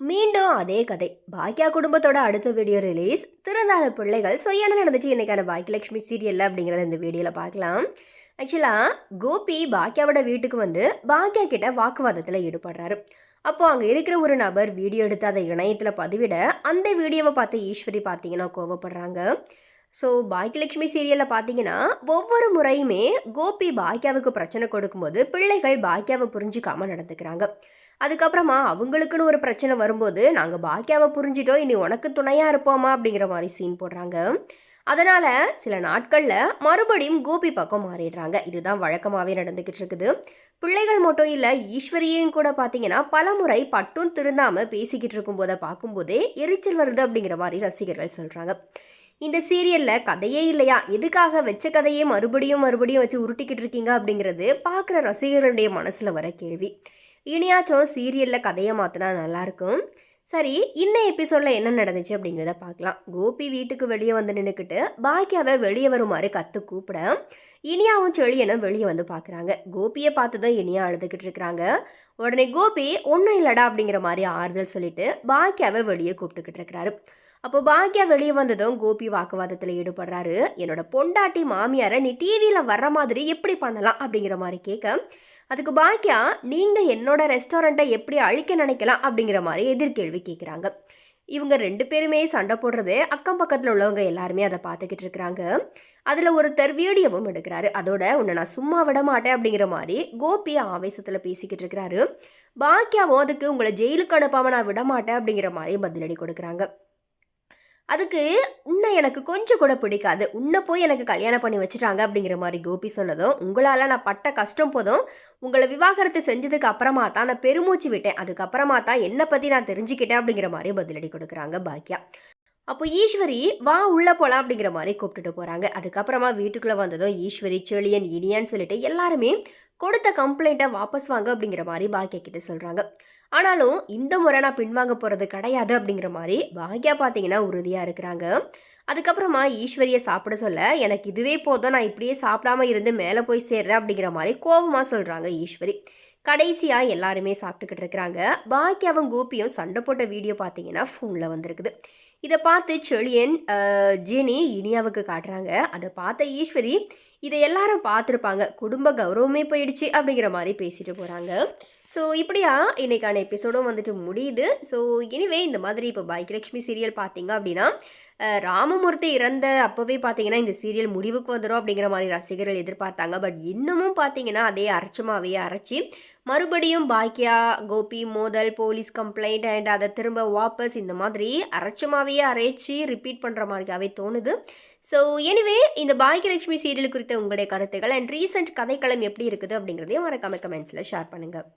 மீண்டும் அதே கதை. பாக்கியா குடும்பத்தோட அடுத்த வீடியோ ரிலீஸ் திறந்தாத பிள்ளைகள் ஸோ என்ன நடந்துச்சு. இன்னைக்கான பாக்கியலட்சுமி சீரியல் அப்படிங்கிறத இந்த வீடியோவில் பார்க்கலாம் ஆக்சுவலாக கோபி பாக்கியாவோட வீட்டுக்கு வந்து பாக்கியா கிட்ட வாக்குவாதத்தில் ஈடுபடுறாரு. அப்போ அங்கே இருக்கிற ஒரு நபர் வீடியோ எடுத்து அதை இணையத்தில் பதிவிட அந்த வீடியோவை பார்த்து ஈஸ்வரி பார்த்தீங்கன்னா கோவப்படுறாங்க. ஸோ பாக்கியலட்சுமி சீரியலில் பார்த்தீங்கன்னா ஒவ்வொரு முறையுமே கோபி பாக்கியாவுக்கு பிரச்சனை கொடுக்கும்போது பிள்ளைகள் பாக்கியாவை புரிஞ்சுக்காமல் நடந்துக்கிறாங்க. அதுக்கப்புறமா அவங்களுக்குன்னு ஒரு பிரச்சனை வரும்போது நாங்கள் பாக்கியாவை புரிஞ்சிட்டோம் இனி உனக்கு துணையாக இருப்போமா? அப்படிங்கிற மாதிரி சீன் போடுறாங்க. அதனால் சில நாட்களில் மறுபடியும் கோபி பக்கம் மாறிடுறாங்க. இதுதான் வழக்கமாகவே நடந்துக்கிட்டு இருக்குது. பிள்ளைகள் மட்டும் இல்லை ஈஸ்வரியையும் கூட பார்த்தீங்கன்னா பல முறை பட்டும் திருந்தாமல் பேசிக்கிட்டு இருக்கும்போதை பார்க்கும்போதே எரிச்சல் வருது அப்படிங்கிற மாதிரி ரசிகர்கள் சொல்கிறாங்க இந்த சீரியலில் கதையே இல்லையா? எதுக்காக வச்ச கதையே மறுபடியும் மறுபடியும் வச்சு உருட்டிக்கிட்டு இருக்கீங்க அப்படிங்கிறது பார்க்குற ரசிகர்களுடைய மனசில் வர கேள்வி. இனியாச்சும் சீரியலில் கதையை மாற்றினா நல்லாயிருக்கும் சரி இன்ன எபிசோடில் என்ன நடந்துச்சு அப்படிங்கிறத பார்க்கலாம். கோபி வீட்டுக்கு வெளியே வந்து நின்றுக்கிட்டு பாக்கியாவை வெளியே வருமாறு கற்று கூப்பிட இனியாவும் செழியனும் வெளியே வந்து பார்க்குறாங்க கோபியை பார்த்ததும் இனியா அழுதுகிட்டு இருக்கிறாங்க. உடனே கோபி ஒன்றும் இல்லடா அப்படிங்கிற மாதிரி ஆறுதல் சொல்லிட்டு பாக்கியாவை வெளியே கூப்பிட்டுக்கிட்டு இருக்கிறாரு. அப்போ பாக்கியா வெளியே வந்ததும் கோபி வாக்குவாதத்தில் ஈடுபடுறாரு. என்னோட பொண்டாட்டி மாமியாரை நீ டிவியில் வர்ற மாதிரி எப்படி பண்ணலாம்? அப்படிங்கிற மாதிரி கேட்க அதுக்கு பாக்கியா நீங்கள் என்னோட ரெஸ்டாரண்ட்டை எப்படி அழிக்க நினைக்கலாம் அப்படிங்கிற மாதிரி எதிர்கேள்வி கேட்குறாங்க இவங்க ரெண்டு பேருமே சண்டை போடுறது அக்கம் பக்கத்தில் உள்ளவங்க எல்லாருமே அதை பார்த்துக்கிட்டு இருக்கிறாங்க. அதில் ஒருத்தர் வீடியோவும் எடுக்கிறாரு. அதோட உன்னை நான் சும்மா விட மாட்டேன் அப்படிங்கிற மாதிரி கோபி ஆவேசத்தில் பேசிக்கிட்டு இருக்கிறாரு. பாக்கியாவும் அதுக்கு உங்களை ஜெயிலுக்கு அனுப்பாமல் நான் விட மாட்டேன் அப்படிங்கிற மாதிரி பதிலடி கொடுக்குறாங்க. அதுக்கு உன்னை எனக்கு கொஞ்சம் கூட பிடிக்காது. உன்னை போய் எனக்கு கல்யாணம் பண்ணி வச்சுட்டாங்க அப்படிங்கிற மாதிரி கோபி சொன்னதும் உங்களால் நான் பட்ட கஷ்டம் போதும் உங்களை விவாகரத்து செஞ்சதுக்கு அப்புறமா தான் நான் பெருமூச்சு விட்டேன். அதுக்கப்புறமா தான் என்னை பற்றி நான் தெரிஞ்சுக்கிட்டேன் அப்படிங்கிற மாதிரி பதிலடி கொடுக்குறாங்க பாக்கியா அப்போ ஈஸ்வரி வா உள்ளே போகலாம் அப்படிங்கிற மாதிரி கூப்பிட்டுட்டு போகிறாங்க அதுக்கப்புறமா வீட்டுக்குள்ளே வந்ததும் ஈஸ்வரி செழியன் இனியான்னு சொல்லிட்டு எல்லாருமே கொடுத்த கம்ப்ளைண்ட்டை வாபஸ் வாங்க அப்படிங்கிற மாதிரி பாக்கியா கிட்ட சொல்கிறாங்க ஆனாலும் இந்த முறை நான் பின்வாங்க போகிறது கிடையாது அப்படிங்கிற மாதிரி பாக்யா பார்த்தீங்கன்னா உறுதியாக இருக்கிறாங்க. அதுக்கப்புறமா ஈஸ்வரியை சாப்பிட சொல்ல எனக்கு இதுவே போதும் நான் இப்படியே சாப்பிடாம இருந்து மேலே போய் சேர்றேன் அப்படிங்கிற மாதிரி கோபமாக சொல்கிறாங்க ஈஸ்வரி. கடைசியாக எல்லாருமே சாப்பிட்டுக்கிட்டு இருக்கிறாங்க. பாக்கியாவும் கோபியும் சண்டை போட்ட வீடியோ பார்த்தீங்கன்னா ஃபோனில் வந்திருக்குது. இதை பார்த்து செழியன் ஜெனி இனியாவுக்கு காட்டுறாங்க. அதை பார்த்த ஈஸ்வரி இதை எல்லாரும் பார்த்துருப்பாங்க. குடும்ப கௌரவமே போயிடுச்சு அப்படிங்கிற மாதிரி பேசிட்டு போகிறாங்க ஸோ இப்படியா? இன்றைக்கான எபிசோடும் வந்துட்டு முடியுது. ஸோ எனிவே இந்த மாதிரி இப்போ பாக்கியலட்சுமி சீரியல் பார்த்தீங்க அப்படின்னா ராமமூர்த்தி இறந்த அப்போவே பார்த்தீங்கன்னா இந்த சீரியல் முடிவுக்கு வந்துடும் அப்படிங்கிற மாதிரி ரசிகர்கள் எதிர்பார்த்தாங்க. பட் இன்னமும் பார்த்தீங்கன்னா அதே அரைச்சமாகவே அரைச்சி மறுபடியும் பாக்கியா கோபி மோதல் போலீஸ் கம்ப்ளைண்ட் அண்ட் அதை திரும்ப வாபஸ் இந்த மாதிரி அரைச்சமாகவே அரைச்சி ரிப்பீட் பண்ணுற மாதிரியாவே தோணுது. ஸோ எனிவே இந்த பாக்கியலட்சுமி சீரியல் குறித்த உங்களுடைய கருத்துக்கள் அண்ட் ரீசெண்ட் கதைக்களம் எப்படி இருக்குது அப்படிங்கிறதையும் மறக்காம கமெண்ட்ஸில் ஷேர் பண்ணுங்கள்